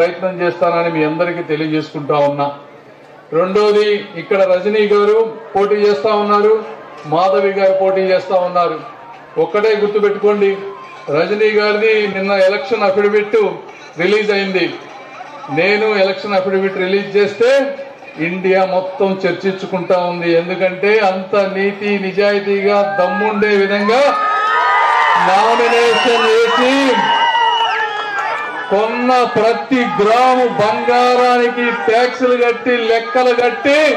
ప్రయత్నం చేస్తానని మీ అందరికీ తెలియజేసుకుంటా ఉన్నా. రెండోది ఇక్కడ రజనీ గారు పోటీ చేస్తా ఉన్నారు. మాధవి గారు పోటీ చేస్తా ఉన్నారు. ఒక్కటే గుర్తుపెట్టుకోండి రజనీ గారిది నిన్న ఎలక్షన్ అఫిడవిట్ రిలీజ్ అయింది. నేను ఎలక్షన్ అఫిడవిట్ రిలీజ్ చేస్తే ఇండియా మొత్తం చర్చించుకుంటా ఉంది. ఎందుకంటే అంత నీతి నిజాయితీగా దమ్ముండే విధంగా నామినేషన్ వేసి కొన్న ప్రతి గ్రాము బంగారానికి ట్యాక్సులు కట్టి లెక్కలు కట్టి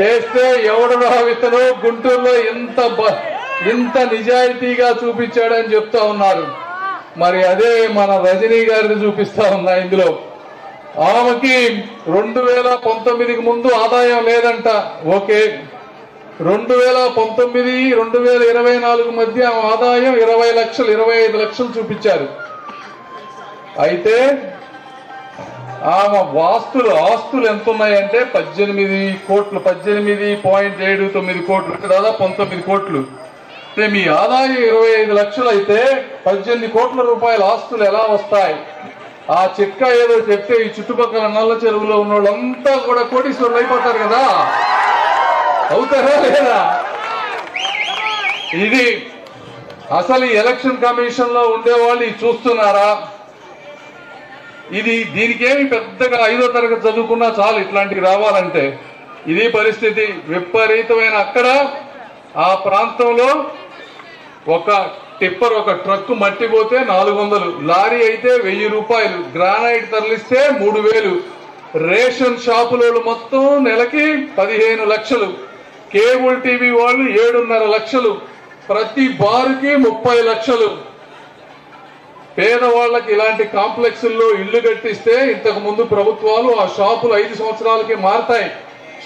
చేస్తే ఎవడు ఇతను? గుంటూరులో ఇంత బ- ఇంత నిజాయితీగా చూపించాడని చెప్తా ఉన్నారు. మరి అదే మన రజనీ గారిని చూపిస్తా ఉన్నా ఇందులో. ఆమెకి రెండు వేల పంతొమ్మిదికి ముందు ఆదాయం లేదంట. ఓకే. రెండు వేల పంతొమ్మిది రెండు వేల ఇరవై నాలుగు మధ్య ఆమె ఆదాయం ఇరవై లక్షలు ఇరవై ఐదు లక్షలు చూపించారు. అయితే ఆమె వాస్తులు ఆస్తులు ఎంత ఉన్నాయంటే పద్దెనిమిది కోట్లు పద్దెనిమిది పాయింట్ ఏడు తొమ్మిది కోట్లు దాదాపు పంతొమ్మిది కోట్లు. అంటే మీ ఆదాయం ఇరవై ఐదు లక్షలు అయితే పద్దెనిమిది కోట్ల రూపాయల ఆస్తులు ఎలా వస్తాయి? ఆ చిక్క ఏదో చెప్తే ఈ చుట్టుపక్కల నల్ల చెరువులో ఉన్న వాళ్ళంతా కూడా కోటీశ్వరులు అయిపోతారు కదా? అవుతారా లేదా? ఇది అసలు ఈ ఎలక్షన్ కమిషన్లో ఉండేవాళ్ళు చూస్తున్నారా? ఇది దీనికేమి పెద్దగా ఐదో తరగతి చదువుకున్నా చాలు ఇట్లాంటివి రావాలంటే. ఇది పరిస్థితి విపరీతమైన అక్కడ ఆ ప్రాంతంలో ఒక టిప్పర్ ఒక ట్రక్ మట్టి పోతే నాలుగు వందలు లారీ అయితే వెయ్యి రూపాయలు. గ్రానైట్ తరలిస్తే మూడు వేలు. రేషన్ షాపులోళ్ళు మొత్తం నెలకి పదిహేను లక్షలు. కేబుల్ టీవీ వాళ్ళు ఏడున్నర లక్షలు. ప్రతి బారుకి ముప్పై లక్షలు. పేదవాళ్ళకి ఇలాంటి కాంప్లెక్స్ల్లో ఇల్లు కట్టిస్తే ఇంతకు ముందు ప్రభుత్వాలు ఆ షాపులు ఐదు సంవత్సరాలకి మారతాయి.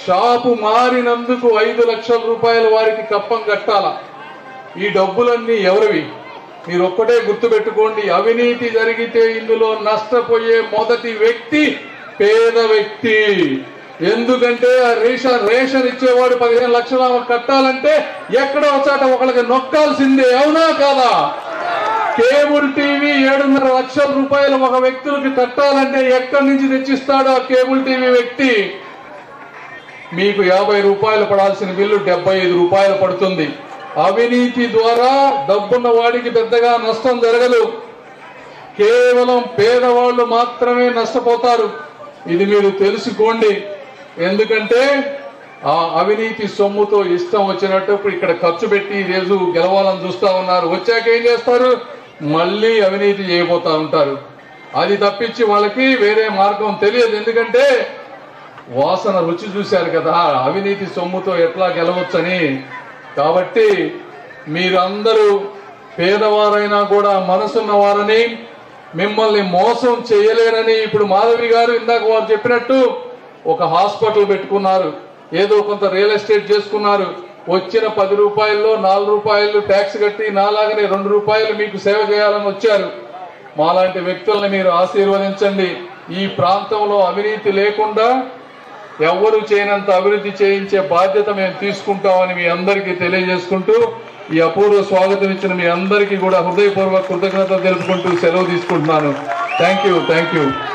షాపు మారినందుకు ఐదు లక్షల రూపాయల వారికి కప్పం కట్టాల. ఈ డబ్బులన్నీ ఎవరివి? మీరు ఒక్కటే గుర్తుపెట్టుకోండి అవినీతి జరిగితే ఇందులో నష్టపోయే మొదటి వ్యక్తి పేద వ్యక్తి. ఎందుకంటే ఆ రేషన్ రేషన్ ఇచ్చేవాడు పదిహేను లక్షలు కట్టాలంటే ఎక్కడ వచ్చాట ఒకళ్ళకి నొక్కాల్సిందే అవునా కాదా? కేబుల్ టీవీ లక్షల రూపాయలు ఒక వ్యక్తులకి కట్టాలంటే ఎక్కడి నుంచి తెచ్చిస్తాడు ఆ కేబుల్ టీవీ వ్యక్తి? మీకు యాభై రూపాయలు పడాల్సిన బిల్లు డెబ్బై ఐదు రూపాయలు పడుతుంది. అవినీతి ద్వారా డబ్బున్న వాడికి పెద్దగా నష్టం జరగదు. కేవలం పేదవాళ్ళు మాత్రమే నష్టపోతారు. ఇది మీరు తెలుసుకోండి. ఎందుకంటే ఆ అవినీతి సొమ్ముతో ఇష్టం వచ్చినట్టు ఇక్కడ ఖర్చు పెట్టి ఈ గెలవాలని చూస్తా ఉన్నారు. వచ్చాక ఏం చేస్తారు? మళ్ళీ అవినీతి చేయబోతా ఉంటారు. అది తప్పించి వాళ్ళకి వేరే మార్గం తెలియదు. ఎందుకంటే వాసన రుచి చూశారు కదా అవినీతి సొమ్ముతో ఎట్లా గెలవచ్చని. కాబట్టి మీరందరూ పేదవారైనా కూడా మనసున్న వారని మిమ్మల్ని మోసం చేయలేరని ఇప్పుడు మాధవి గారు ఇందాక వారు చెప్పినట్టు ఒక హాస్పిటల్ పెట్టుకున్నారు. ఏదో కొంత రియల్ ఎస్టేట్ చేసుకున్నారు. వచ్చిన పది రూపాయల్లో నాలుగు రూపాయలు ట్యాక్స్ కట్టి నాలాగనే రెండు రూపాయలు మీకు సేవ చేయాలని వచ్చారు. మాలాంటి వ్యక్తుల్ని మీరు ఆశీర్వదించండి. ఈ ప్రాంతంలో అవినీతి లేకుండా ఎవ్వరు చేయనంత అభివృద్ధి చేయించే బాధ్యత మేము తీసుకుంటామని మీ అందరికీ తెలియజేసుకుంటూ ఈ అపూర్వ స్వాగతం ఇచ్చిన మీ అందరికీ కూడా హృదయపూర్వక కృతజ్ఞతలు తెలుపుకుంటూ సెలవు తీసుకుంటున్నాను. Thank you thank you.